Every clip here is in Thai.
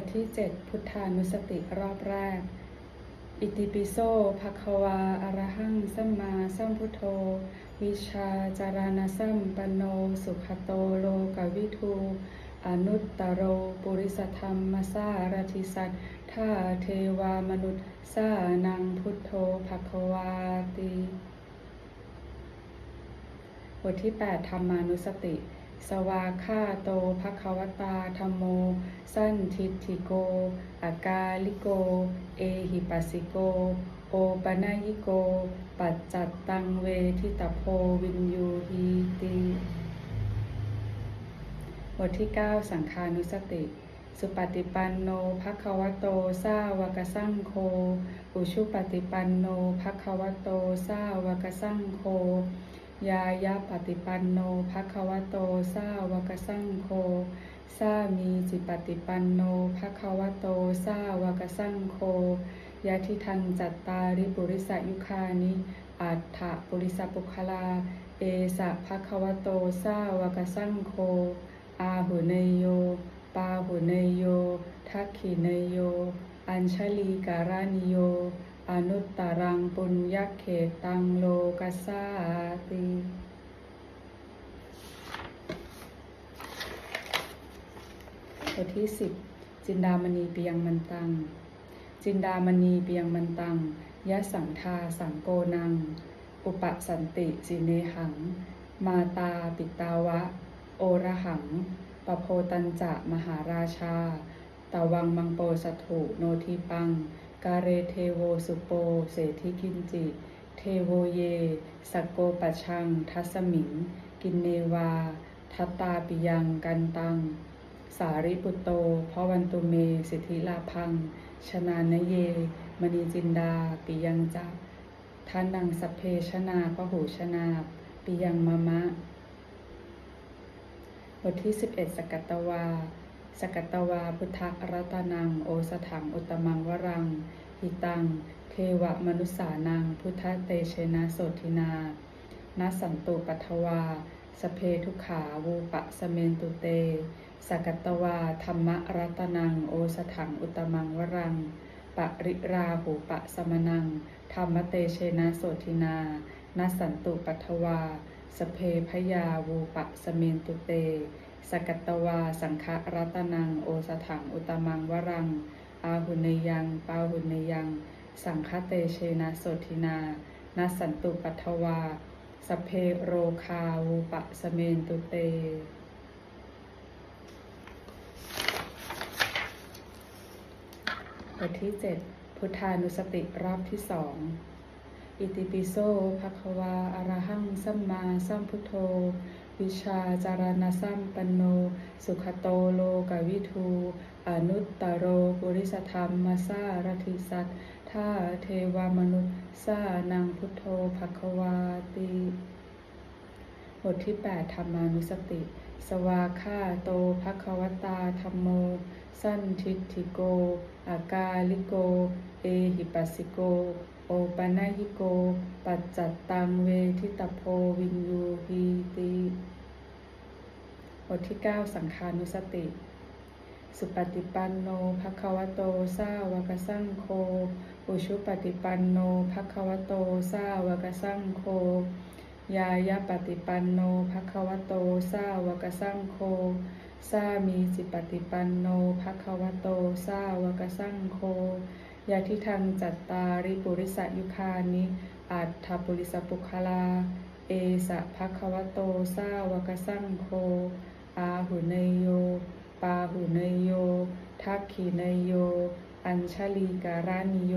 ทที่ 7 พุทธานุสติรอบแรก อิติปิโสภควาอรหังสัมมาสัมพุทโธ วิชาจารณสัมปันโน สุขโตโลกวิทูอนุตตโร ปุริสธรรมสารทิสัตท่าเทวามนุษย์สานังพุทโธภควาติ บทที่ 8 ธรรมานุสติ สวาคาโตภควตาธรรมโม สันทิฏฐิโก อากาลิโก เอหิปัสสิโก โอปนายิโก ปัจจัตตังเวทิตโพวินยูหีติบทที่ 9 สังคานุสติ สุปฏิปันโนภควโตสาวกสังโฆอุชุปฏิปันโนภควโตสาวกสังโฆ ยายาปฏิปันโนภควโตสาวกสังโฆสามีจิปฏิปันโนภควโตสาวกสังโฆยะทิทังจัตตาริปุริสยุคานิอัฏฐปุริสปุคลา เอสะภควโตสาวกสังโฆอาหุเนโย ปาหุเนโย ทักขิเนโย อัญชลีการานิโย อนุตตรังปุญญเขตังโลกัสสาติบทที่สิบจินดามณีเปียงมันตัง จินดามณีเปียงมันตังยะสังทาสังโกนัง อุปสันติสิเนหัง มาตาปิตาวะ โอระหัง ปโพตันจะมหาราชา ตวังมังโปสถุโนทิปัง กาเรเทโวสุโปเสธิกินจิ เทโวเยสกโกปะชัง ทัสมิง กินเนวา ทัตตาปิยังกันตัง สาริปุตโตพวันตุเม สิทธิลาพัง ชนานเย มณีจินดา ปิยังจักท่านังสัพเพชนาพหูชนาปิยังมะมะ บทที่ 11 สกัตตวา สกัตตวาพุทธรัตนัง โอสถัง อุตมังวรัง หิตัง เทวมนุสสานัง พุทธเตเชนะโสทินานาสันตุปัทวา สเพทุขาวูปะสเมนตุเต สกัตตวาธรรมรัตนัง โอสถังอุตมังวรัง ปริราหูปะสมนัง ธรรมเตเชนะโสทินานาสันตุปัทวา สเพพยาวูปะสเมนตุเต สกัตตวาสังฆรัตนัง โอสถังอุตมังวรัง อาหุเนยัง ปาหุเนยัง สังฆเตเชนะโสทินานาสันตุปัทวา สเพโรคาวูปะสเมนตุเต บทที่ 7 พุทธานุสติรอบที่สอง อิติปิโสภควาอรหังสัมมาสัมพุทโธ วิชาจารณสัมปันโน สุขโตโลกวิทูอนุตตโรปุริสธรรมสาซาระทิสัตท่าเทวามนุษย์สานังพุทโธภควาติบทที่ 8 ธรรมานุสติ สวาคาโตภควตาธรรมโม สั้นทิฏฐิโก อากาลิโก เอหิปัสสิโก โอปนายิโก ปัจจัตตังเวทิตโพวินยูหีติบทที่ 9 สังคานุสติ สุปฏิปันโนภควโตสาวกสังโฆอุชุปฏิปันโนภควโตสาวกสังโฆยายาปฏิปันโนภควโตสาวกสังโฆสามีจิปฏิปันโนภควโตสาวกสังโฆ ยาทิทังจัตตาริปุริสยุคานิ อัฏฐปุริสปุคลา เอสะภควโตสาวกสังโฆอาหุเนโย ปาหุเนโย ทักขิเนโย อัญชลีการานิโย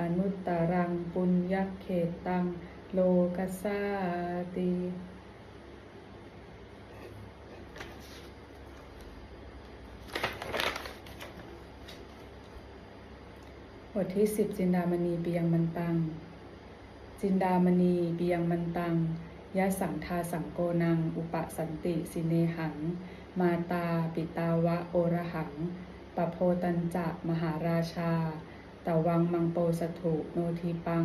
อนุตตรังปุญญเขตัง โลกัสสาติ บทที่สิบจินดามณีปียงมันตัง จินดามณีปียงมันตังยะสังทาสังโกนัง อุปสันติสิเนหัง มาตาปิตาวะโอระหังปโพตันจะมหาราชาตวังมังโปสถุโนทีปัง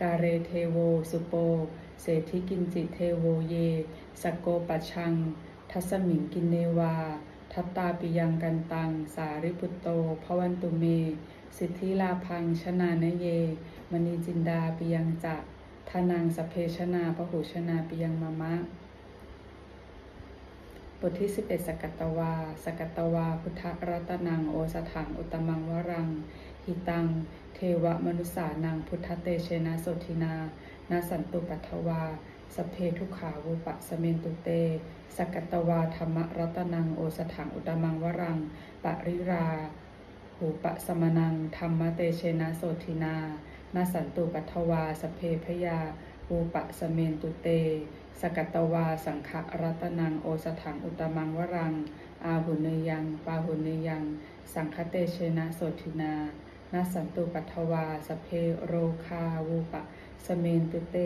กาเรเทโวสุโป เศรษฐิกินจิเทโวเย สกโกปัชชัง ทัสมิงกินเนวา ทัตตาปิยังกันตัง สาริปุตโตภวันตุเม สิทธิลาพังชนานเย มณีจินดาปิยังจะทานังสพเพชนาพหูชนาปิยังมะมะ บทที่ 11 สกัตตวา สกัตตวา พุทธรัตนังโอสถังอุตมังวรัง หิตัง เทวมนุสานังพุทธเตเชนะโสทินา นาสันตุปัทวาสพเพทุขาวุปะสเมนตุเต สกัตตวาธรรมรัตนังโอสถังอุตตมังวรัง ปริรา หูปะสมนังธรรมเตเชนะโสทินานาสันตุปัทวาสเพพยาหูปะสเมนตุเต สกัตตวาสังฆรัตนังโอสถังอุตมังวรัง อาหุเนยัง ปาหุเนยัง สังคเตเชนะโสทินานาสันตุปัทวาสเพโรคาวูปะสเมนตุเต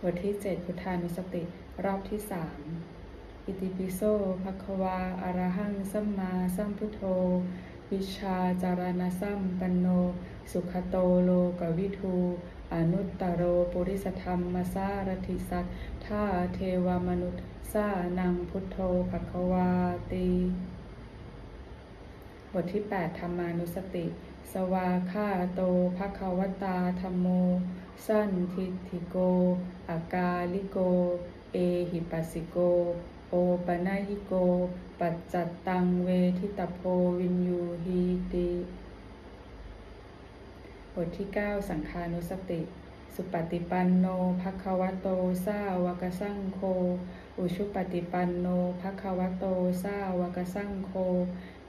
บทที่7พุทธานุสติ รอบที่3 อิติปิโสภควาอรหังสัมมาสัมพุทโธ วิชาจารณสัมปันโน สุขโตโลกวิทูอนุตตโรปุริสธรรมสารถิสัทธาเทวมนุษย์สานังพุทโธภควาติบทที่ 8 ธรรมานุสติ สวาคาโตภควตาธรรมโม สันทิฏฐิโก อากาลิโก เอหิปัสสิโก ปนายิโก ปัจจัตตังเวทิตโพวินยูหีติบทที่ 9 สังคานุสติ สุปฏิปันโนภควโตสาวกสังโฆอุชุปฏิปันโนภควโตสาวกสังโฆ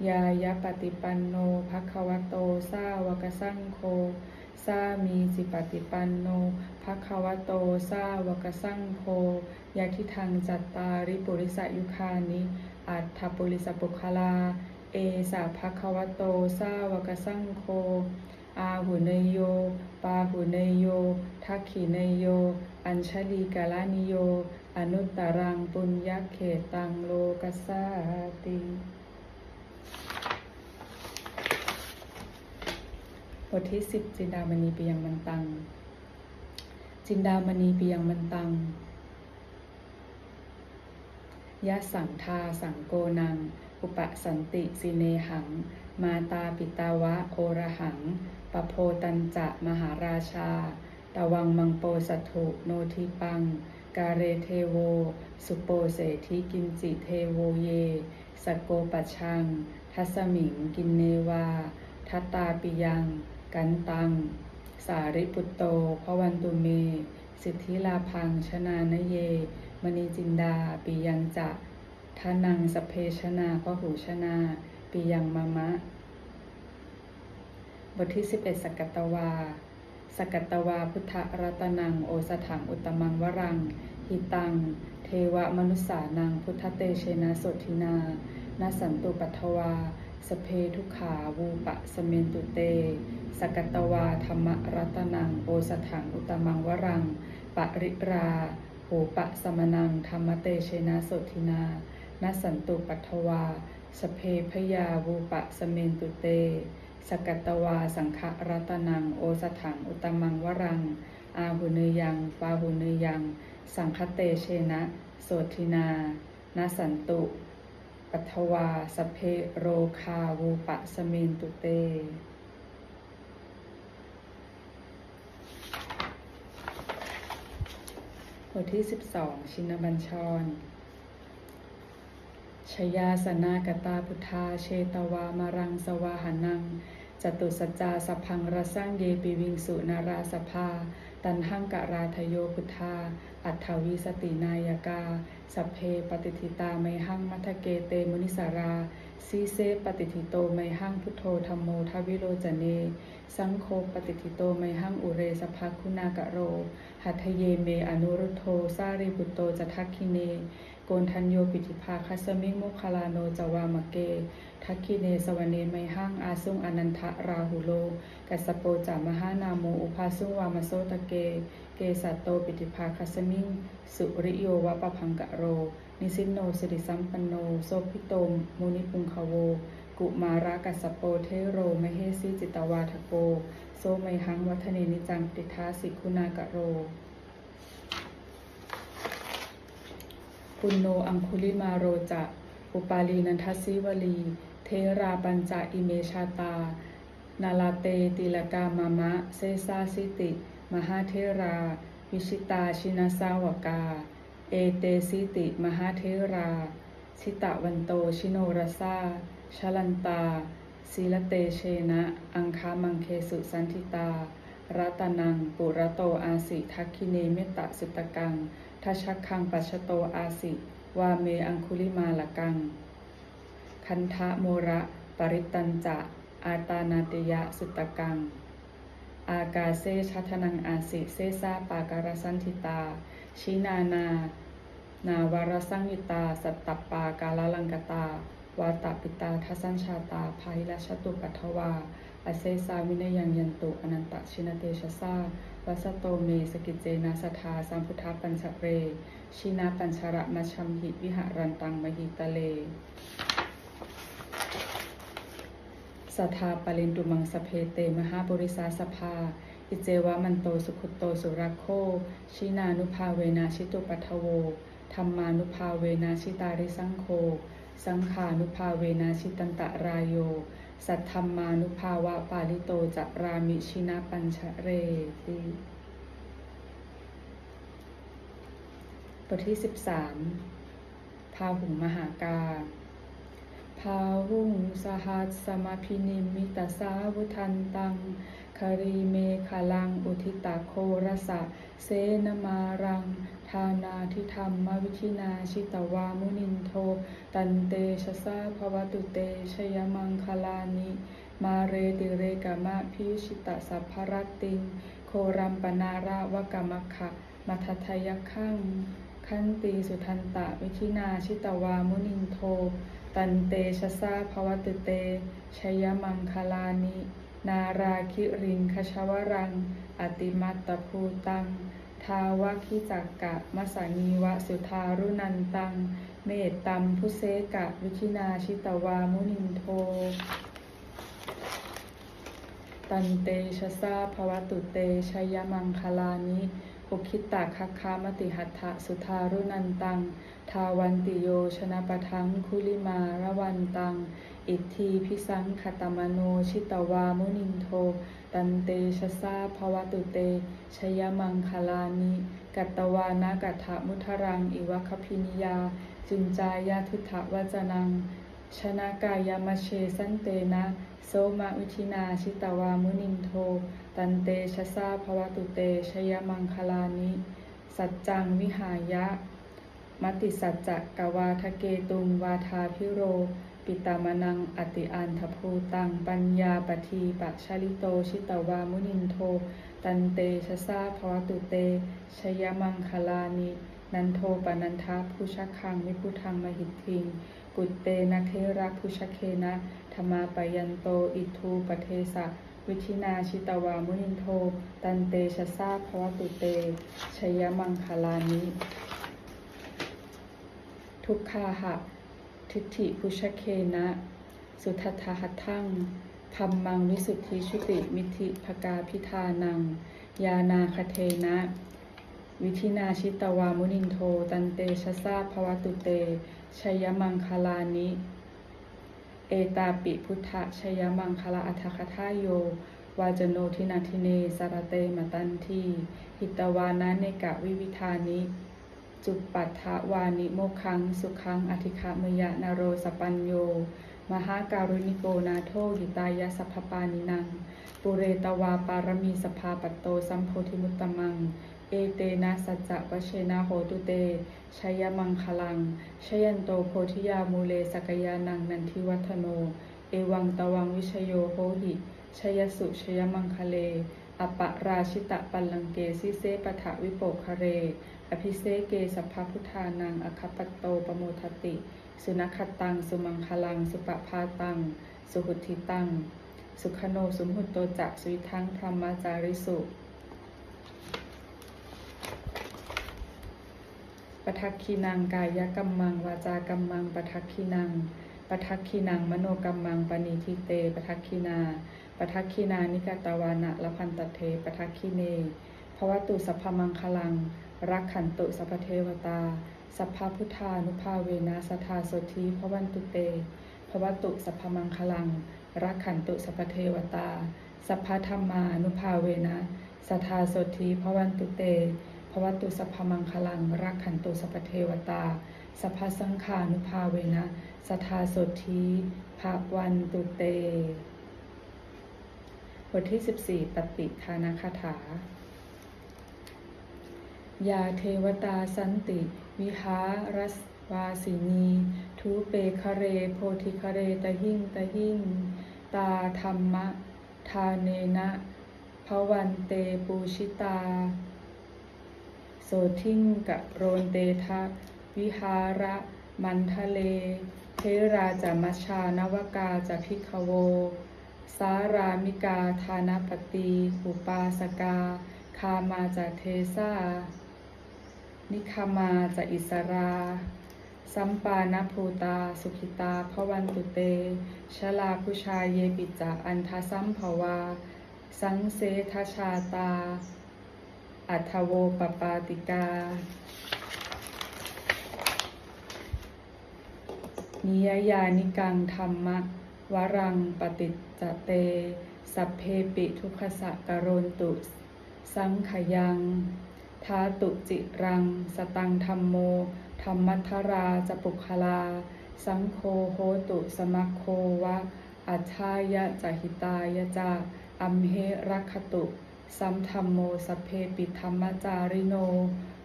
ยายะปฏิปันโนภควโตสาวกสังโฆ สามีจิปฏิปันโนภควโตสาวกสังโฆยะทิทางจัตตาริปุริสยุคานิ อัตถปุริสปุคลา เอสาภควโตสาวกสังโฆ อาหุเนยโย ปาหุเนยโย ทักขิเนยโย อัญชลีกาลานิโย อนุตตรังปุญญเขตังโลกัสสาติ บทที่สิบจินดามณีปียงมันตัง จินดามณีปียงมันตังยะสังทาสังโกนัง อุปสันติสิเนหัง มาตาปิตาวะโอระหัง ปโพตันจะมหาราชา ตวังมังโปสัตถุโนทิปัง กาเรเทโว สุโปเสธิกินจิเทโวเยสกโกปชชัง ทัสมิงกินเนวา ทัตตาปิยัง กันตัง สาริปุตโตพวันตุเม สิทธิลาพังชนานเย มณีจินดาปิยังจะทานังสเพชนาพหูชนาปิยังมะมะ บทที่ 11สกัตตวาสกัตตวาพุทธรัตนังโอสถังอุตมังวรังหิตัง เทวมนุสสานังพุทธเตเชนะโสทินานาสันตุปัทวา สเพทุขาวูปะสเมนตุเต สกัตตวาธรรมรัตนังโอสถังอุตมังวรัง ปริราโหปะสมนังธรรมเตเชนะโสทินานาสันตุปัทวา สเพพยาวูปะสเมนตุเต สกัตตวาสังฆรัตนังโอสถังอุตมังวรัง อาหุเนยังปาหุเนยัง สังคเตเชนะโสทินานาสันตุ ปัทวาสเพโรคาวูปะสเมนตุเต บทที่ 12 ชินบัญชร ชยาสนากตาพุทธาเชตวามารังสวาหานัง จตุสัจจาสพังรสังเยปิวิงสุนาราสภา ตันหังกะราทโยพุทธา อัฏฐวิสตินายกา สัพเพปฏิทิตาไมหังมัทเกเตมุนิสาราสีเซปฏิทิโตไมหังพุทโธธรรมโมทวิโรจเน สังโฆปฏิทิโตไมหังอุเรสภคุณากะโร หัทเยเมอนุรุโธสารีบุตโตจะทักคิเน โกนทันโยปิธิภาคัสมิงมุคลาโนจวามะเก ทักคิเนสวเนไมหังอาซุงอนันทะราหุโล กัสโปจามหานาโมอุภาสุวามโสตะเก เกสัตโตปิธิภาคัสมิง สุริโยวะปะพังกะโร นิสินโนสิริสัมปันโนโสพิโตมมุนิปุงคาโว กุมาระกัสโปเทโรมเหสีจิตวาทโกโสไมหังวัฒเนนิจังปิทาสิคุณากะโรปุณโนอังคุลิมาโรจะ อุปาลีนันทศิวลี เทราปัญจอิเมชาตา นาลาเตติลกามามะ เซซาสิติ มหาเทรา วิชิตาชินาสาวกา เอเตสิติมหาเทรา ชิตะวันโตชิโนรสาชลันตาศีลเตเชนะ อังคามังเคสุสันทิตา รัตนัง ปุระโตอาสิทักคิเนเมตตาสุตกังทัชคังปัชโตอาสิ วาเมอังคุลิมาลกัง คันทะโมระ ปริตตันจะ อาตานาติยะสุตกัง อากาเซชัทนังอาสิเซซาปาการสันทิตา ชินานานาวารสังยุตา สัตตปปากาลลังกตาวาตาปิตาทัสัญชาตาภาหิลชตุปัทวาอเซสาวินยังยันตุอนันตชินเตชะซาวัสโตเมสกิจเจนาสทาสัมพุทธปัญชเร ชินาปัญชระมชชัมหิวิหารันตังมหิตะเล สัทธาปรินตุมังสเพเตมหาบริสาสภา อิเจวะมันโตสุขุตโตสุรักโค ชินานุภาเวนาชิตุปัทโวธรรมานุภาเวนาชิตาริสังโฆสังขานุภาเวนาชิตันตะรายโย สัทธรรมานุภาวะปาลิโตจะรามิชินาปัญชเรติบทที่สิบสามพาหุงมหากา ภาวุงสหัสสมาพินิมิตาสาวุทันตังคารีเมฆลังอุทิตาโครสะ เสนมารัง ทานาทิธรรมวิธินาชิตวามุนินโท ตันเตชะสาภวตุเตชยมังคลานิมาเรติเรกามะพิชิตสัพพรตติง โครัมปนาราวกามขะมัททยคังขันตีสุทันตะวิธินาชิตวามุนินโท ตันเตชะสาภวตุเตชยมังคลานิ นาราคิรินคชวรัง อติมัตตภูตัง ทาวะคิจักกะมสานีวะสุทารุนันตัง เมตตัมพุเสกะวิชินาชิตวามุนินโท ตันเตชะสาภวตุเตชยมังคลานิ อุคิตตาคัคคามติหัตถะสุทารุนันตัง ทาวันติโยชนะปะทังคุลิมาระวันตัง อิทธีพิสังคตมโนชิตวามุนินโท ตันเตชะสาภวตุเต ชยมังคลานิ กัตตวานากัตถมุทรัง อิวะคพินิยา จุนจายาทุถะวจนัง ชนะกายามเชสันเตนะ โสมะวิธินาชิตาวามุนินโท ตันเตชะสาภวตุเตชยมังคลานิ สัจจังวิหายะ มติสัจจะกวาทะเกตุงวาทาพิโร ปิตามนังอติอันทภูตังปัญญาปทีปะชลิโตชิตาวามุนินโท ตันเตชะสาภวตุเตชยมังคลานิ นันโทปนันทาภูชคังวิพุทังมหิทธิงปุตเตนะเคระพุชเคนะ ธรรมาปยันโต อิทูปเทสะ วิธินาชิตวามุนินโท ตันเตชะสาภวตุเตชยมังคลานิ ทุกขาหะ ทิฏฐิพุชเคนะ สุทัทหัตถังพัมมังวิสุทธิชุติมิธิภกาพิธานัง ยานาคเทนะ วิธินาชิตวามุนินโท ตันเตชะสาภวตุเตชยมังคลานิ เอตาปิพุทธชยมังคลาอัฏฐคทายโยวาจโนทินาทิเนสารเตมตันทีหิตวานะเนกะวิวิธานิจุปปัฏฐวานิโมคัง สุขังอธิคามยะนโรสปัญโย มหาการุณิโกนาโทหิตายะสัพพปานินัง ปุเรตวาปารมีสภาปัตโตสัมโพธิมุตตมัง เอเตนะสัจจะวเชนะโหตุเตชยมังคลังชยันโตโพธิยามูเลสกยานังนันทิวัฒโน เอวังตวังวิชโยโหหิชยสุชยมังคเลอปะราชิตะปัลลังเกสิเซปะทะวิโปคะเร อภิเสเกสัพพพุทธานังอคปโตปโมทติ สุนัขตัง สุมังคลัง สุปภาตัง สุหุทิตัง สุขโนสุมหุตโตจักสุวิทังพรหมจาริสุ ปทักขีนังกายกัมมัง วาจากัมมังปทักขีนังปทักขีนังมโนกัมมังปณิทิเตปทักขีนาปทักขีนานิกตวานะละพันตเทปทักขีเนภวตุสัพพมังคลัง รักขันตุสัพเทวตา สัพพพุทธานุภาเวนะสทาสธีพระวันตุเตภวตุสัพพมังคลัง รักขันตุสัพเทวตา สัพพธรรมานุภาเวนะสทาสธีพระวันตุเต วตุสัพพมังคลัง รักขันตุสัพเทวตา สัพพสังขานุภาเวนะ สทาโสธีภาวันตุเต บทที่ 14 ปฏิทานาคาถา ยาเทวตาสันติ วิหารสวาสินี ทูเปคเร โพธิคเรตะหิ่งตะหิ่ง ตาธรรมะ ทาเนนะภวันเตปูชิตา โสทิงกะโรนเตทะวิหาระมันทะเลเทราจามัชานวกาจะพิกโว สารามิกาทานปตีอุปาสกา คามาจากเทสานิคามาจากอิสราสัมปานภูตา สุขิตาพวันตุเต ชลาพุชาเยปิจาอันทสัมภวา สังเสทชาตา อัทโวปปาติกา นิยยานิกังธรรมะวรังปฏิจจเต สัพเพปิทุกขสะกรนตุ สังขยังทาตุจิรัง สตังธรรมโม ธรรมัทราจะปุคลา สังโฆโหตุสมัคโควะอัชายะจหิตายะจาอัมเหรักขตุ สัมธรรมโมสพเพปิธรรมจาริโน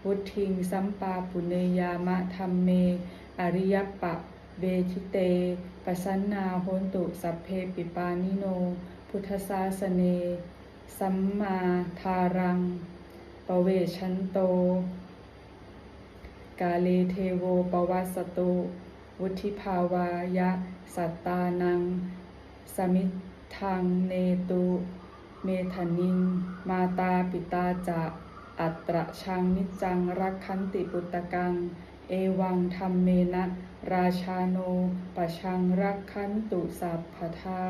วุทิงสัมปาปุเนยามะธรรมเม อริยปะเวทิเตปสันนาโหนตุสัพเพปิปานิโน พุทธศาสเน สัมมาทารังปเวชันโต กาเลเทโวปวัสตุ วุธิภาวายะ สัตตานัง สมิทธังเนตุ เมธานิง มาตาปิตาจะอัตระชังนิจังรักขันติปุตตะกัง เอวังธรรมเมนะ ราชาโนปะชังรักขันตุสัพพทา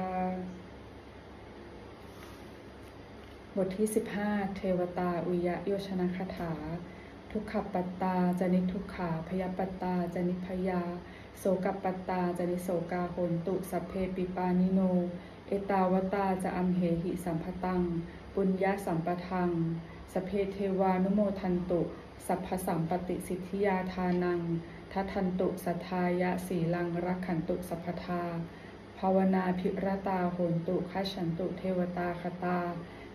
บทที่ 15 เทวตาอุยะโยชนะคาถา ทุกขปัตตาจนิทุกขาพยาปัตตาจนิพยา โสกปัตตาจนิโสกาโหนตุสัพเพปิปานิโน เอตาวตาจะอัมเหหิสัมพตัง ปุญญาสัมปทัง สเพเทวานุโมทันตุ สัพพสัมปติสิทธิยาทานังทัทันตุสัทธายะสีลังรักขันตุสัพพทา ภาวนาภิรตาโหนตุคัฉันตุเทวตาคตา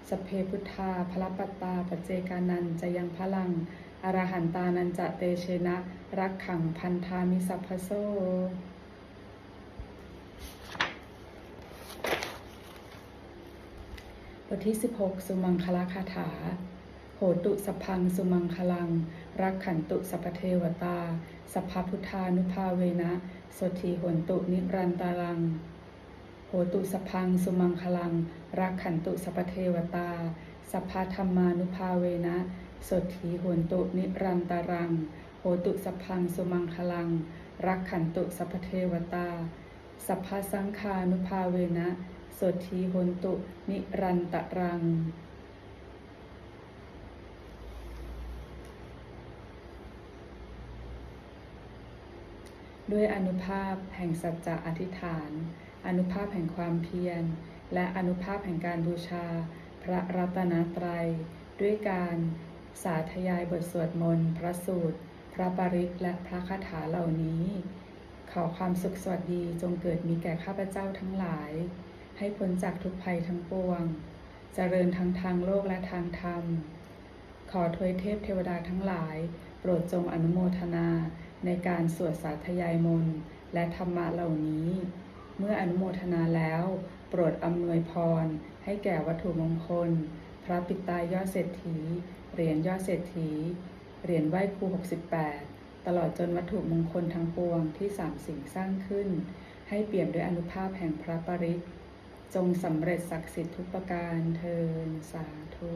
สเพพุทธาพระปตาปเจกานันจะยังพลัง อรหันตานันจะเตเชนะ รักขังพันธามิสัพพโซ ทที่ 16 สุมังคลาคาถา โหตุสพพังสุมังคลัง รักขันตุสัพเทวตา สัพพพุทธานุภาเวนะสทธีโหนตุนิรันตารัง โหตุสพพังสุมังคลัง รักขันตุสัพเทวตา สัพพธรรมานุภาเวนะสทธีโหนตุนิรันตารัง โหตุสพพังสุมังคลัง รักขันตุสัพเทวตา สัพพสังฆานุภาเวนะ สทธีโหนตุ นิรันตรัง ด้วยอนุภาพแห่งสัจจะอธิษฐาน อนุภาพแห่งความเพียร และอนุภาพแห่งการบูชา พระรัตนตรัย ด้วยการสาธยายบทสวดมนต์ พระสูตร พระปริตและพระคาถาเหล่านี้ ขอความสุขสวัสดีจงเกิดมีแก่ข้าพเจ้าทั้งหลาย ให้พ้นจากทุกภัยทั้งปวง เจริญทั้งทางโลกและทางธรรม ขอทวยเทพเทวดาทั้งหลาย โปรดจงอนุโมทนาในการสวดสาธยายมนต์และธรรมะเหล่านี้ เมื่ออนุโมทนาแล้ว โปรดอำนวยพร ให้แก่วัตถุมงคล พระปิตายอดเศรษฐี เหรียญยอดเศรษฐี เหรียญไหว้ครู 68 ตลอดจนวัตถุมงคลทั้งปวงที่สามสิ่งสร้างขึ้น ให้เปี่ยมด้วยอนุภาพแห่งพระปริต จงสำเร็จศักดิ์สิทธิ์ทุกประการเทินสาธุ